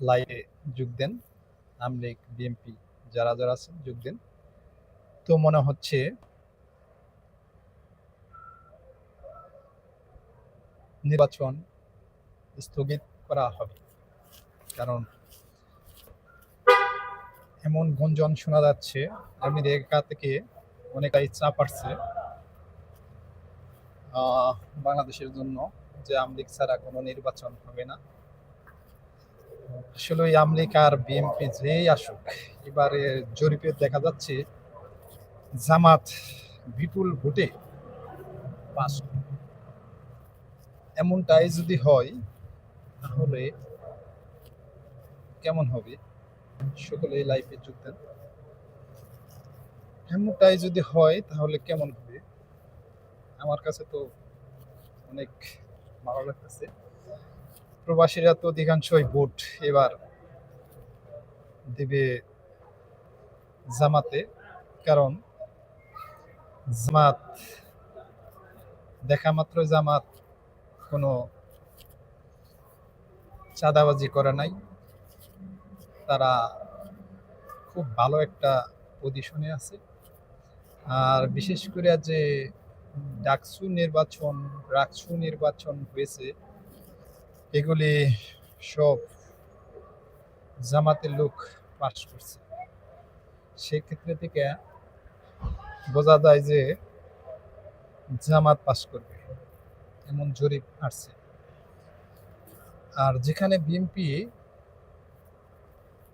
লাইভে যোগ দেন আমলিগ বিএমপি যারা যারা আছেন যোগ দেন। তো মনে হচ্ছে নির্বাচন স্থগিত করা হবে। কারণ এমন গুঞ্জন শোনা যাচ্ছে আমি আমেরিকা থেকে অনেকটাই চাপ আসছে বাংলাদেশের জন্য যে আমলিগ ছাড়া কোনো নির্বাচন হবে না। আসলে ওই আমলিগ আর বিএনপি যেই আসুক, এবারে জরিপে দেখা যাচ্ছে জামাত বিপুল ভোটে পাস এমনটাই যদি হয়, তাহলে কেমন হবে? সকলে লাইফে যোগ দেন। এমনটাই যদি হয়, তাহলে কেমন হবে? আমার কাছে তো অনেক ভালো লাগতেছে। প্রবাসীরা তো অধিকাংশই ভোট এবার দিবে জামাতে, কারণ জামাত দেখা মাত্র জামাত কোনো চাঁদাবাজি করে নাই। তারা খুব ভালো একটা পজিশনে আছে। আর বিশেষ করে যে ডাকসু নির্বাচন, রাকসু নির্বাচন হয়েছে এগুলি সব জামাতের লোক পাশ করছে। সেক্ষেত্রে থেকে বোঝা যায় যে জামাত পাস করবে, এমন জরিপ আসছে। আর যেখানে বিএনপি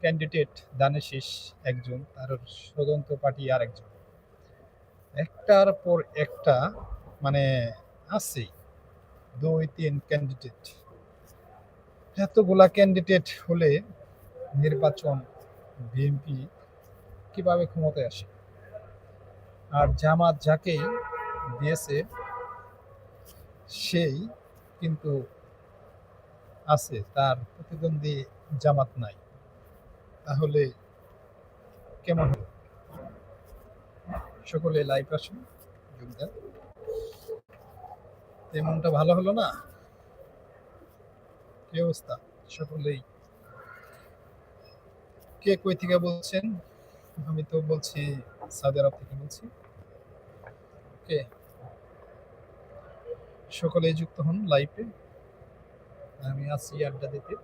ক্যান্ডিডেট দানেশিস একজন তার স্বতন্ত্র পার্টি আর একজন একটার পর একটা মানে আছে দুই তিন ক্যান্ডিডেট এতগুলা ক্যান্ডিডেট হলে নির্বাচন বিএনপি কীভাবে ক্ষমতায় আসে? আর জামাত যাকেই দিয়েছে, সেই কিন্তু আছে, তার প্রতিদ্বন্দ্বী জামাত নাই। তাহলে কেমন হবে? সকলে লাইভ আসুন যোগ দেন তেমনটা ভালো হলো না? কি অবস্থা? সকলেই কে কই থেকে বলছেন? আমি তো বলছি সৌদি আরব থেকে বলছি। ওকে সকলেই যুক্ত হন লাইভে আমি আছি আড্ডা দিতে।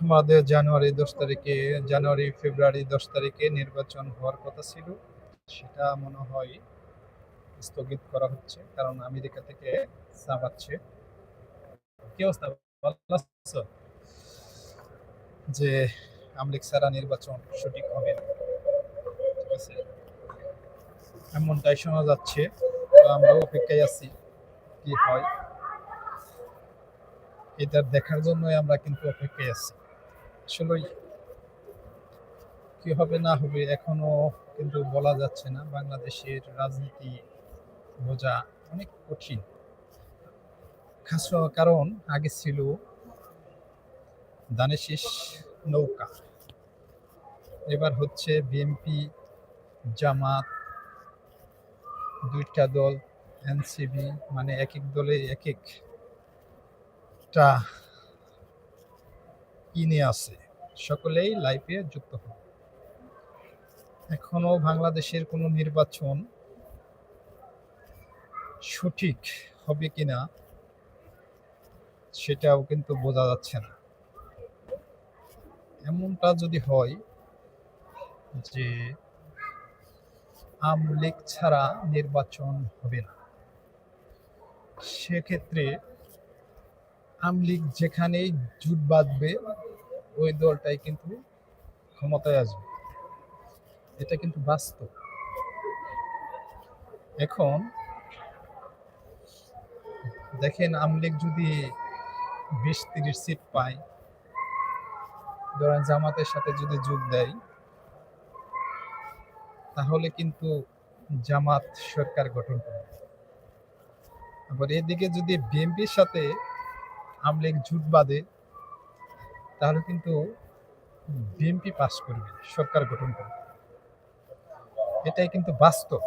আমাদের জানুয়ারি দশ তারিখে, জানুয়ারি, ফেব্রুয়ারি দশ তারিখে নির্বাচন হওয়ার কথা ছিল। সেটা মনে হয় স্থগিত করা হচ্ছে, কারণ আমেরিকা থেকে চাপাচ্ছে কি অবস্থা? যে আমলিক ছাড়া নির্বাচন সঠিক হবে এমনটাই শোনা যাচ্ছে। আমরাও অপেক্ষায় আছি কি হয়। এটা দেখার জন্যই আমরা কিন্তু অপেক্ষায় আছি। আসলে কি হবে না হবে এখনও কিন্তু বলা যাচ্ছে না। বাংলাদেশের রাজনীতি বোঝা অনেক কঠিন। কারণ আগে ছিল দানেশিস নৌকা। এবার হচ্ছে বিএনপি, জামাত, দুইটা দল, এনসিবি মানে এক এক দলে এক একটা কি নিয়ে আছে। সকলেই লাইফে যুক্ত হন। এখনও বাংলাদেশের কোনো নির্বাচন সঠিক হবে কিনা সেটাও কিন্তু বোঝা যাচ্ছে না। এমনটা যদি হয় যে আমলিগ ছাড়া নির্বাচন হবে না, সেক্ষেত্রে আমলিগ যেখানেই জুট বাঁধবে, ওই দলটাই কিন্তু ক্ষমতায় আসবে। এটা কিন্তু বাস্তব। এখন দেখেন আমলিগ যদি বিশ তিরিশ সিট পায়। ধরেন জামাতের সাথে যদি যোগ দেয়, তাহলে কিন্তু জামাত সরকার গঠন করবে। আবার এদিকে যদি বিএনপির সাথে আমলিগ জুট বাঁধে, তাহলে কিন্তু বিএনপি পাস করবে, সরকার গঠন করবে। এটাই কিন্তু বাস্তব।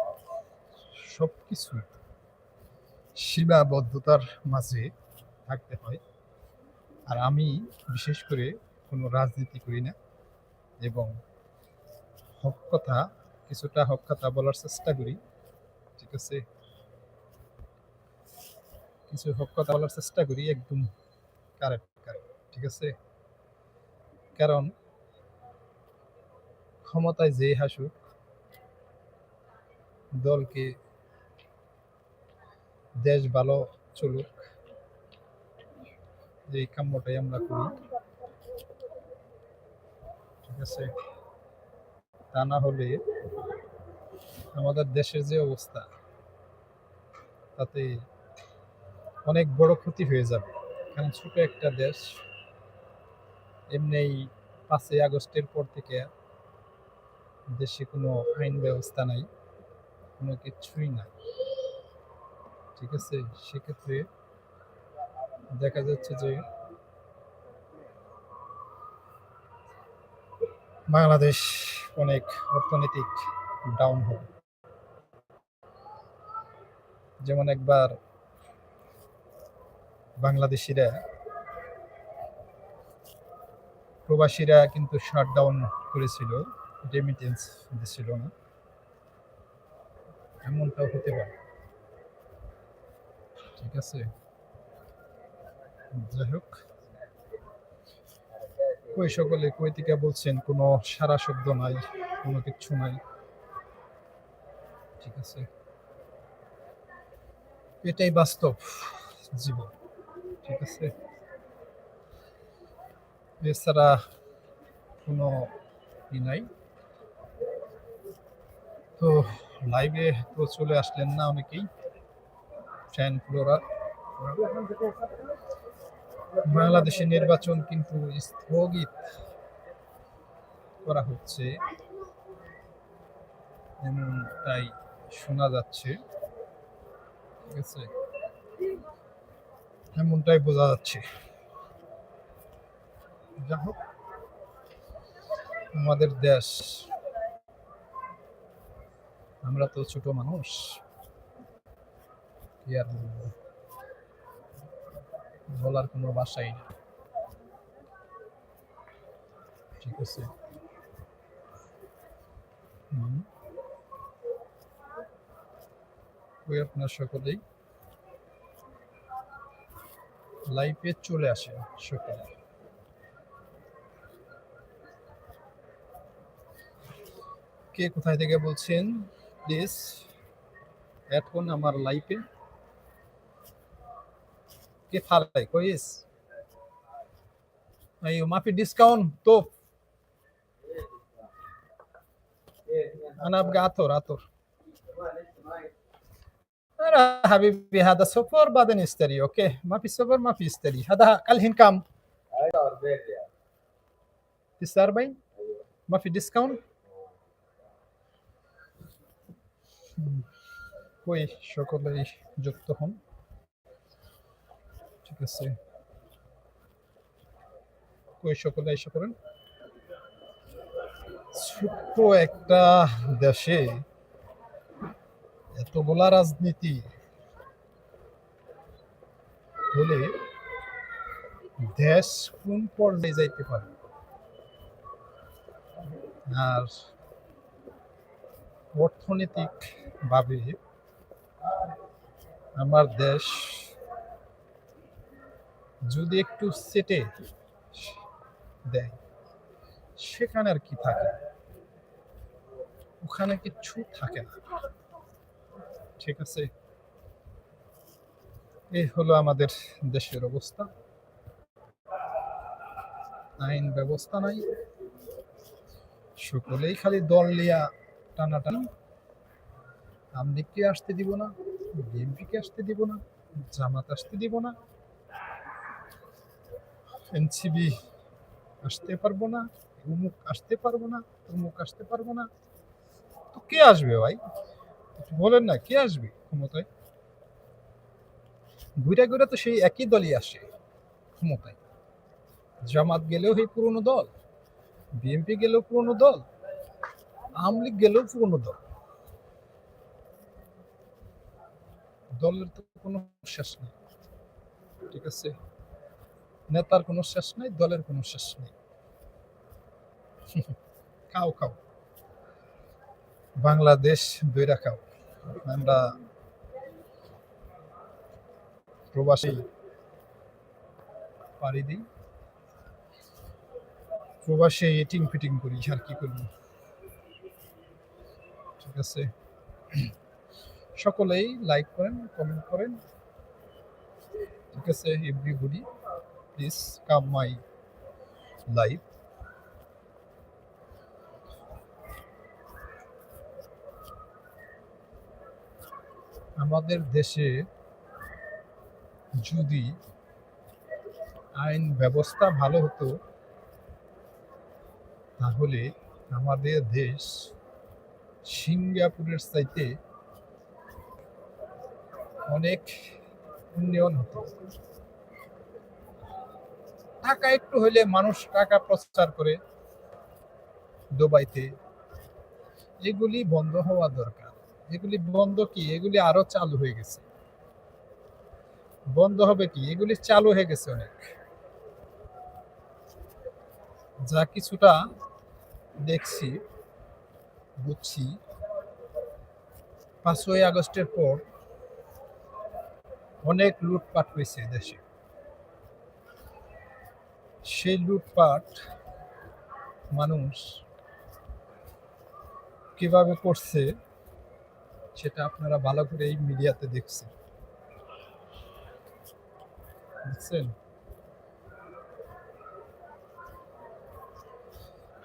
সবকিছু সীমাবদ্ধতার মাঝে থাকতে হয়। আর আমি বিশেষ করে কোনো রাজনীতি করি না এবং হক কথা, কিছুটা হক কথা বলার চেষ্টা করি, ঠিক আছে? কিছু হক কথা বলার চেষ্টা করি, একদম কারেক্ট কারেক্ট ঠিক আছে? কারণ ক্ষমতায় যে হাসুক, দলকে দেশ ভালো চলুক এই কাম্যটাই আমরা করি। ঠিক আছে? তা না হলে আমাদের দেশের যে অবস্থা, তাতে অনেক বড় ক্ষতি হয়ে যাবে। কারণ ছোট একটা দেশ এমনি পাঁচই আগস্টের পর থেকে দেশে কোনো আইন ব্যবস্থা নাই, কোনো কিছুই নাই। ঠিক আছে? সেক্ষেত্রে দেখা যাচ্ছে যে বাংলাদেশ অনেক অর্থনৈতিক ডাউন হবে যেমন একবার বাংলাদেশিরা, প্রবাসীরা কিন্তু শাটডাউন করেছিল রেমিটেন্স দিছিল না। এমনটাও হতে পারে। ঠিক আছে? যাই হোক। কই সকলে, কই বলছেন? কোনো সারা শব্দ নাই, কোনো কিচ্ছু নাই। ঠিক আছে। এটাই বাস্তব জীবন, ঠিক আছে? এছাড়া কোনো ই নাই। তো লাইভে তো চলে আসলেন না অনেকেই। ফ্যান ফ্লোরা বাংলাদেশের নির্বাচন কিন্তু স্থগিত করা হচ্ছে এমনটাই শোনা যাচ্ছে। ঠিক আছে? এমনটাই বোঝা যাচ্ছে। যা হোক, আমাদের দেশ, আমরা তো ছোট মানুষ, কি আর বলব? বলার কোনো ভাষাই নেই। ঠিক আছে। ওই আপনার সকলেই লাইফে চলে আসে সকলে। কে কোথায় থেকে বলছেন? প্লিজ এখন আমার লাইফে। كيف حالك كويس ايوه ما في ديسكاونت توب انا ابقى عطور عطور أنا حبيبي هذا سوبر بعدين يشتري اوكي ما في سوبر ما في يشتري هذا الحين كم؟ 49 ما في ديسكاونت কই সকলেই যুক্ত হন আছে কই সকলে এসে করেন ছোট্ট একটা দেশে এতগুলা রাজনীতি হলে দেশ কোন পর্যায়ে যাইতে পারে? আর অর্থনৈতিক ভাবে আমার দেশ যদি একটু সেটে দেয়, সেখানে আর কি থাকে? ওখানে কিচ্ছু থাকে না। ঠিক আছে? এই হলো আমাদের দেশের অবস্থা। আইন ব্যবস্থা নাই। সকলেই খালি দল লিয়া টানাটানি। আমলিগকে আসতে দিব না? বিএনপিকে আসতে দিব না? জামাত আসতে দিব না? এনসিবি আসতে পারব না, অমুক আসতে পারব না অমুক আসতে পারব না। তো কে আসবে ভাই? বলেন না, কে আসবে ক্ষমতায়? ঘুরে ঘুরে তো সেই একই দলই আসে ক্ষমতায়। জামাত গেলেও সেই পুরনো দল, বিএনপি গেলেও পুরনো দল, আওয়ামী লীগ গেলেও পুরনো দল। দলের তো কোনো শেষ নেই। ঠিক আছে? নেতার কোনো শেষ নাই, দলের কোনো শেষ নেই। খাও খাও। বাংলাদেশ দইরা খাও। আমরা প্রবাসী পাড়ি দিই। প্রবাসে এটিং ফিটিং করি, আর কি করব? ঠিক আছে? সকলেই লাইক করেন কমেন্ট করেন। ঠিক আছে everybody please come my live আমাদের দেশে যদি আইন ব্যবস্থা ভালো হতো, তাহলে আমাদের দেশ সিঙ্গাপুরের চাইতে অনেক উন্নয়ন হতো। টাকা একটু হইলে মানুষ টাকা প্রচার করে দুবাইতে। এগুলি বন্ধ হওয়া দরকার। এগুলি বন্ধ কি? এগুলি আরও চালু হয়ে গেছে। বন্ধ হবে কি? এগুলি চালু হয়ে গেছে অনেক। যা কিছুটা দেখছি, বুঝছি, পাঁচই আগস্টের পর অনেক লুটপাট হয়েছে দেশে। সেই লুটপাট মানুষ কীভাবে করছে, সেটা আপনারা ভালো করে এই মিডিয়াতে দেখছেন। বুঝছেন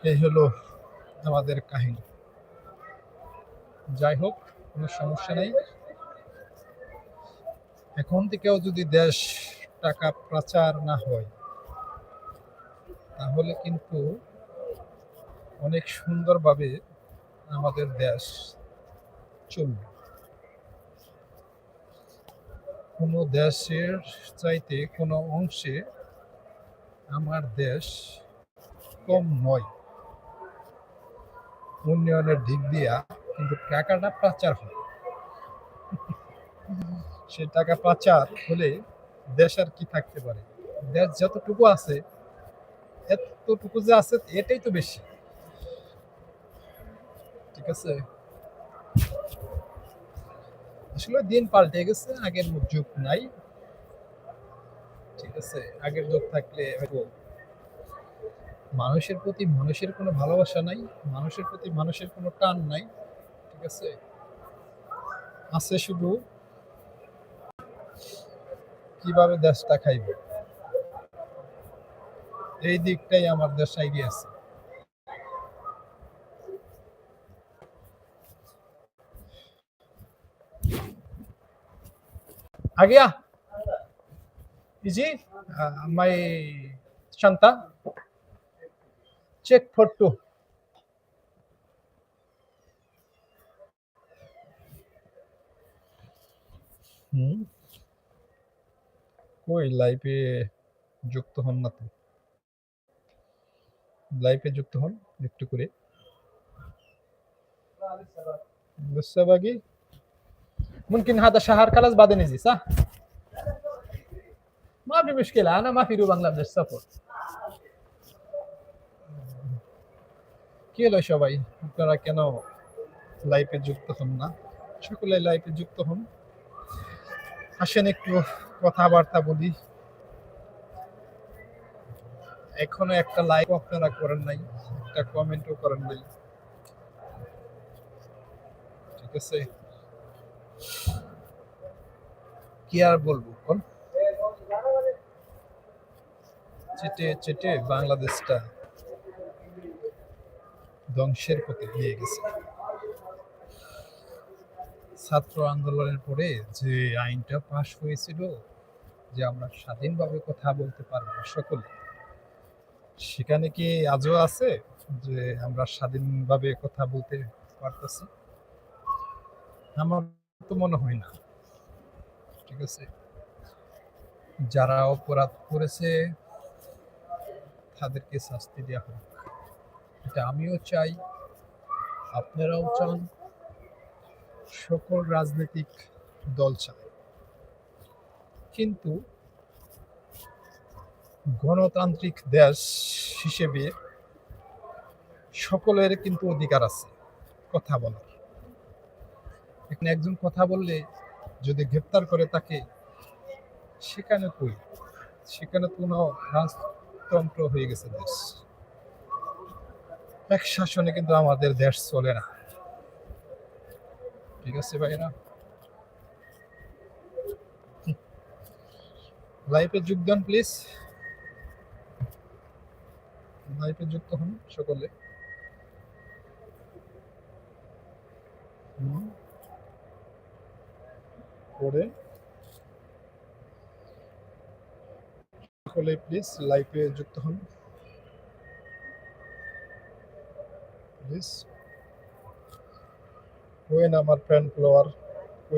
এই হলো আমাদের কাহিনী। যাই হোক, কোনো সমস্যা নেই। এখন থেকেও যদি দেশ টাকা প্রচার না হয় তাহলে কিন্তু অনেক সুন্দরভাবে আমাদের দেশ চলবে। কোনো দেশের চাইতে কোনো অংশে আমার দেশ কম নয়। উন্নয়নের দিক দিয়া কিন্তু টাকাটা পাচার হয়। সে টাকা পাচার হলে দেশ আর কি থাকতে পারে? দেশ যতটুকু আছে এতটুকু যে আছে, এটাই তো বেশি। ঠিক আছে? আসলে দিন পাল্টে গেছে, আগের যুগ নাই। ঠিক আছে? আগের যুগ থাকলে হয়তো মানুষের প্রতি মানুষের কোনো ভালোবাসা নাই, মানুষের প্রতি মানুষের কোনো টান নাই। ঠিক আছে? আছে শুধু কীভাবে দেশটা খাইব? এই দিকটাই আমার দেশ এগিয়ে আছে आ गया जी my Shanta check for two হুম কই লাইভে যুক্ত হন না তো লাইভে যুক্ত হন একটু করে لسه باقي ممكن هذا شهر خلاص بعدين يجي صح؟ ما في مشكلة أنا ما في رو بنغلاديش سفر কি হলো সবাই আপনারা কেন লাইভে যুক্ত হন না সকলে লাইভে যুক্ত হন আসেন একটু কথাবার্তা বলি এখনও একটা লাইক আপনারা করেন নাই, একটা কমেন্টও করেন নাই। ঠিক আছে? কি আর বলব কোন চেটে চেটে বাংলাদেশটা ধ্বংসের পথে নিয়ে গেছে। ছাত্র আন্দোলনের পরে যে আইনটা পাশ হয়েছিল, যে আমরা স্বাধীনভাবে কথা বলতে পারব সকলে সেখানে কি আজও আছে যে আমরা স্বাধীনভাবে কথা বলতে পারতেছি? আমার তো মনে হয় না। ঠিক আছে? যারা অপরাধ করেছে, তাদেরকে শাস্তি দেওয়া হোক। এটা আমিও চাই, আপনারাও চান, সকল রাজনৈতিক দল চায় কিন্তু গণতান্ত্রিক দেশ হিসেবে সকলের কিন্তু অধিকার আছে, কথা বলার। এখানে একজন কথা বললে যদি গ্রেপ্তার করে তাকে, সেখানে কই সেখানে কোনো রাজতন্ত্র হয়ে গেছে দেশ। এক শাসনে কিন্তু আমাদের দেশ চলে না। ঠিক আছে ভাইরা? লাইফে যোগদান, প্লিজ। লাইফে যুক্ত হন সকলে। পরে। সকলে প্লিজ লাইফে যুক্ত হন। প্লিজ কোয়েন আমার ফ্রেন্ড ফলোয়ার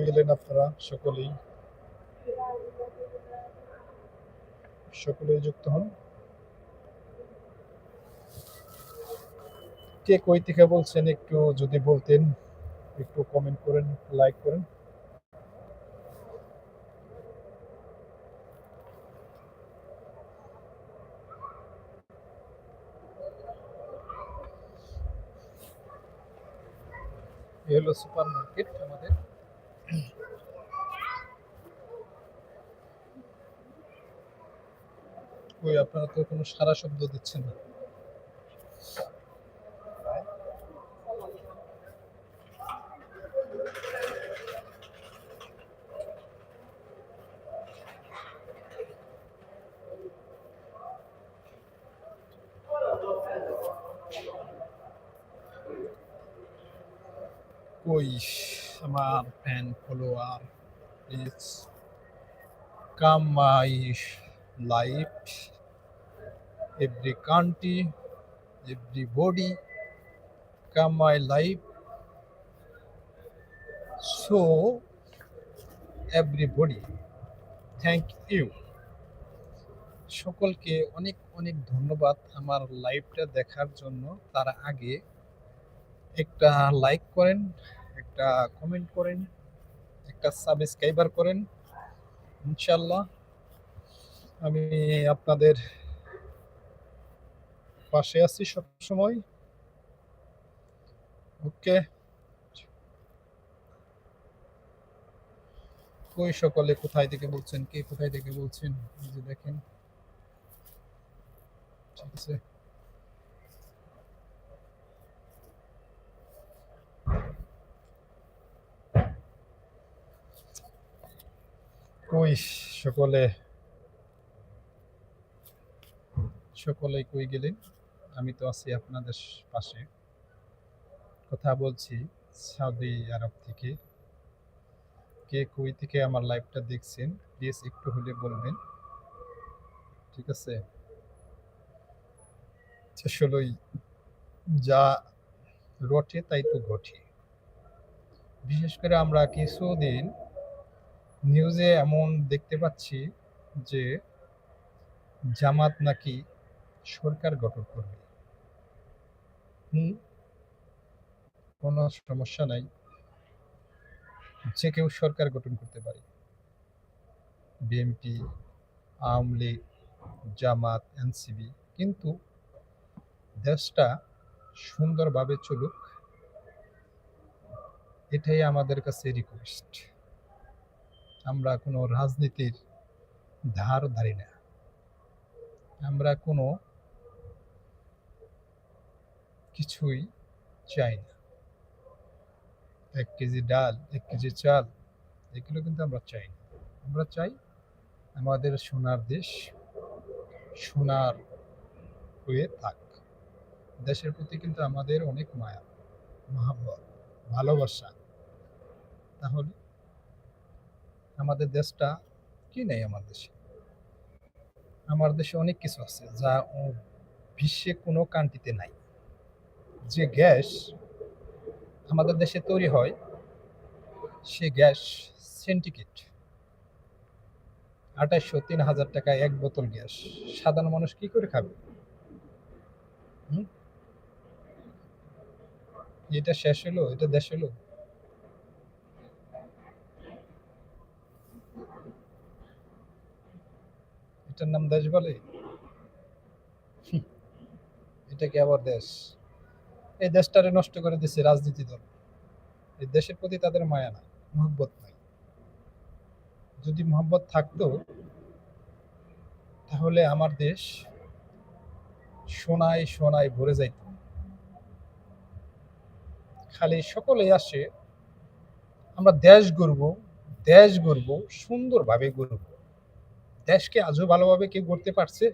গেলেন আপনারা সকলেই। সকলেই যুক্ত হন। কে কই থেকে বলছেন একটু যদি বলতেন, একটু কমেন্ট করেন লাইক করেন। হলো সুপার মার্কেট আমাদের। কই আপনারা তো কোনো সারা শব্দ দিচ্ছেন না কই আমার fan follower please come my life every country, everybody come my life. So everybody, thank you. সকলকে অনেক অনেক ধন্যবাদ আমার লাইভটা দেখার জন্য তার আগে একটা লাইক করেন একটা কমেন্ট করেন একটা সাবস্ক্রাইবার করেন ইনশাল্লাহ আমি আপনাদের পাশে আছি সব সময় ওকে। কই সকলে, কোথায় থেকে বলছেন? কে কোথায় থেকে বলছেন? দেখেন। ঠিক আছে। কই সকলে। সকলেই কই গেলেন? আমি তো আছি আপনাদের পাশে। কথা বলছি সৌদি আরব থেকে। কে কই থেকে আমার লাইভটা দেখছেন, প্লিজ একটু হলে বলবেন। ঠিক আছে? আসলেই যা রটে তাই তো ঘটে। বিশেষ করে আমরা কিছুদিন নিউজে এমন দেখতে পাচ্ছি যে জামাত নাকি সরকার গঠন করবে। কোনো সমস্যা নাই। যে কেউ সরকার গঠন করতে পারে। বিএনপি, আওয়ামী লীগ, জামাত এনসিবি কিন্তু দেশটা সুন্দরভাবে চলুক, এটাই আমাদের কাছে রিকোয়েস্ট আমরা কোনো রাজনীতির ধার ধারি না। আমরা কোনো কিছুই চাই না। এক কেজি ডাল, এক কেজি চাল, এগুলো কিন্তু আমরা চাই না। আমরা চাই আমাদের সোনার দেশ সোনার হয়ে থাক। দেশের প্রতি কিন্তু আমাদের অনেক মায়া, মহাব্বত, ভালোবাসা। তাহলে আমাদের দেশটা কি নেই আমার দেশে? আমার দেশে অনেক কিছু আছে যা বিশ্বে কোনো কান্ট্রিতে নাই। যে গ্যাস আমাদের দেশে তৈরি হয়, সে গ্যাস সেন্টিকেট আঠাশশো তিন হাজার টাকা এক বোতল গ্যাস। সাধারণ মানুষ কি করে খাবে? এটা শেষ হলো, এটা দেশ হলো। এটার নাম দেশ বলে? এটা কি আবার দেশ? এই দেশটারে নষ্ট করে দিচ্ছে রাজনীতি দল। এই দেশের প্রতি তাদের মায়া নাই, মহব্বত নাই। যদি মহব্বত থাকতো, তাহলে আমার দেশ সোনায় সোনায় ভরে যাইত। খালি সকলে আসে, আমরা দেশ গড়ব দেশ গড়ব, সুন্দরভাবে গড়ব। দেশকে আজও ভালোভাবে কেউ গড়তে পারছে?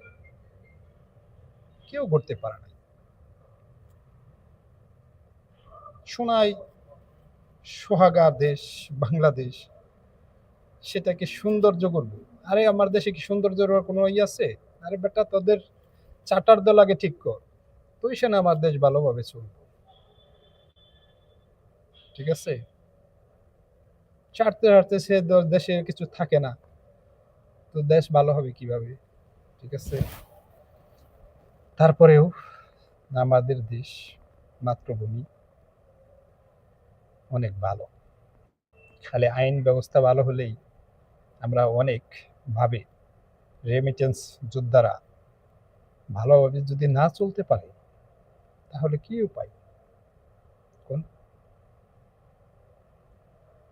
কেউ গড়তে পারে না সোনায় সোহাগা দেশ, বাংলাদেশ, সেটাকে সৌন্দর্য করব। আরে, আমার দেশে কি সৌন্দর্যের কোনো ই আছে? আরে বেটা, তোদের চাটার দল আগে ঠিক কর। তুই সে না আমার দেশ ভালোভাবে চলবে। ঠিক আছে? চাটতে চাটতে সে দেশে কিছু থাকে না। তো দেশ ভালো হবে কীভাবে? ঠিক আছে? তারপরেও আমাদের দেশ মাতৃভূমি অনেক ভালো। খালি আইন ব্যবস্থা ভালো হলেই আমরা অনেক ভাবে রেমিটেন্স যোদ্ধারা ভালোভাবে যদি না চলতে পারে, তাহলে কি উপায়? কোন?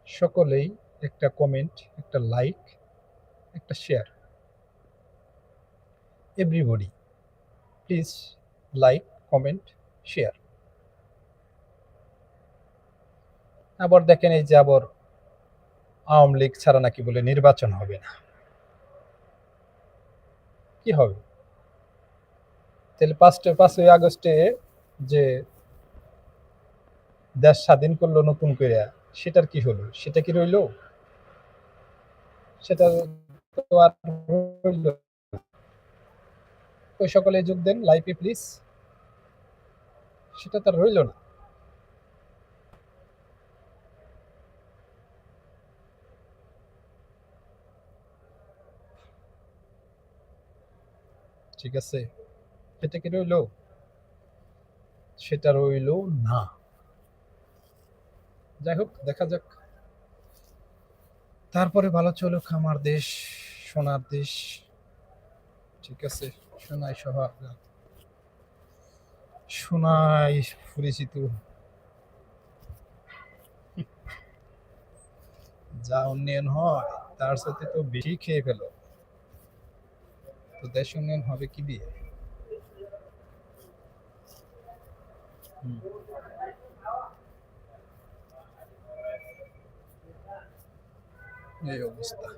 সকলেই একটা কমেন্ট একটা লাইক একটা share everybody please like comment share আবার দেখেন এই যে আবার আওয়ামী লীগ ছাড়া নাকি বলে নির্বাচন হবে না। কি হবে? তাহলে পাঁচটা, পাঁচই আগস্টে যে দেশ স্বাধীন করল নতুন করে সেটার কি হলো? সেটা কি রইল? সেটা তো আর রইল। ওই সকলে যোগ দেন লাইফে, প্লিজ। সেটা তার রইল না। ঠিক আছে। সেটা কি রইল? সেটা রইল না। যাই হোক, দেখা যাক। তারপরে ভালো চলুক আমার দেশ। সোনার দেশ। ঠিক আছে, সোনাই সোহাগা সোনাই পরিচিত। যা উন্নয়ন হয়, তার সাথে তো বেশি খেয়ে ফেলো। তো দেশ উন্নয়ন হবে কি দিয়ে? এই অবস্থা।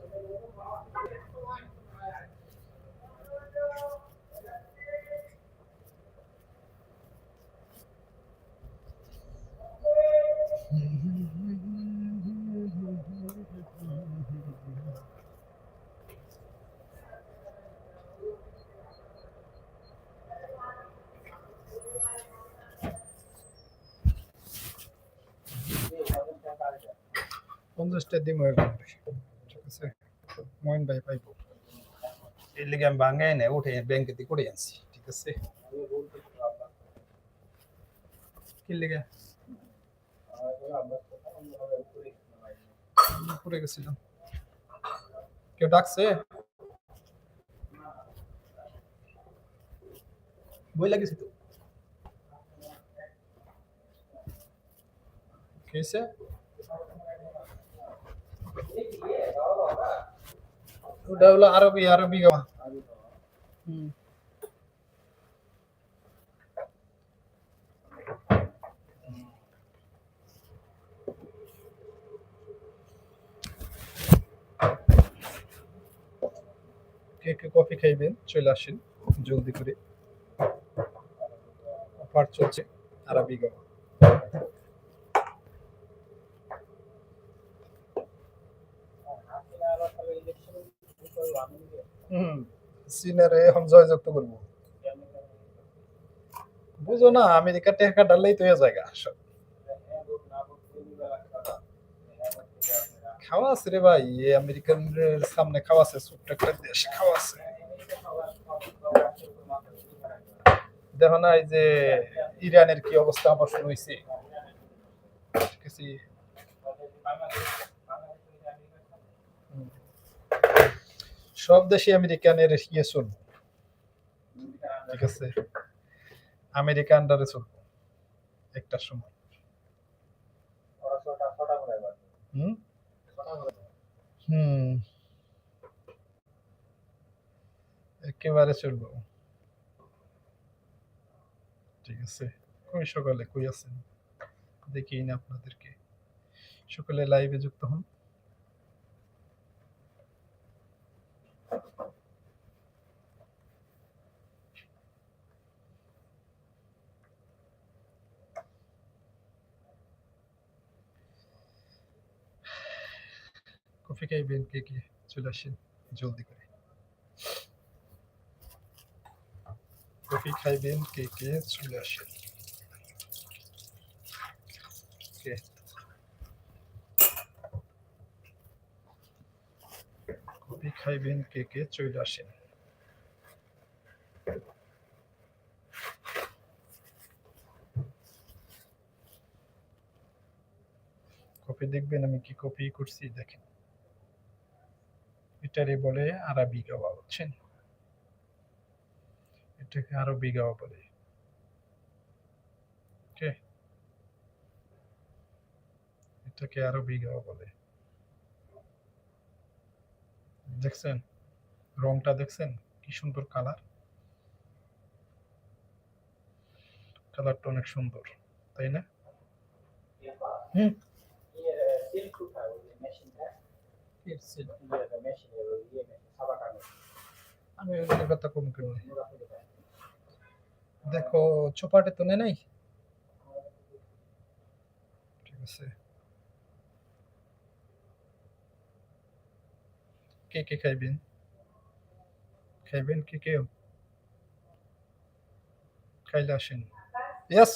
পঞ্চাশটা দিম হয়ে গেল ঠিক আছে? মহিন ভাই পাইব। এর লিগে আমি ভাঙাই না উঠে ব্যাংকে দিয়ে করে আনছি ঠিক আছে? কি লিগে? পড়ে গেছিলাম। কেউ ডাকছে? বই লাগিয়েছি তো। কি হয়েছে ওটা হলো আরবি আরবি গাওয়া হুম। কে কে কফি খাইবেন চলে আসেন জলদি করে অফার চলছে আরবি গাওয়া চীনের করব। বুঝো না, আমেরিকা টেকা তো জায়গা সব খাওয়া আছে রে ভাই আমেরিকান সামনে খাওয়া আছে, ছোট্ট একটা দেশ খাওয়া আছে। দেখো না, এই যে ইরানের কি অবস্থা আমার শুনেছি কিছু সব দেশে আমেরিকানের ইয়ে শুন ঠিক আছে? আমেরিকা আন্ডারে চলবো একটা সময়। হুম? হুম। একেবারে চলবো। ঠিক আছে? কই সকালে? কই আছেন? দেখি না আপনাদেরকে। সকালে লাইভে যুক্ত হন। কফি খাইবেন কে কে চলে আসেন জলদি করে। কফি খাইবেন, কে কে চলে আসেন? কফি খাইবেন, কে কে চলে আসেন? কফি দেখবেন, আমি কি কপি করছি, দেখেন। এটারে বলে আরবি গাওয়া বুঝছেন এটাকে আরবি গাওয়া বলে। ওকে। এটাকে আরবি গাওয়া বলে। দেখছেন? রংটা দেখছেন? কি সুন্দর কালার। কালারটা অনেক সুন্দর তাই না? হুম। আমি কথা কম করি দেখো, চোপাটে তো নাই? ঠিক আছে। কে কে খাইবেন? খাইবেন কে কেউ? খাইলে আসেন। ইয়েস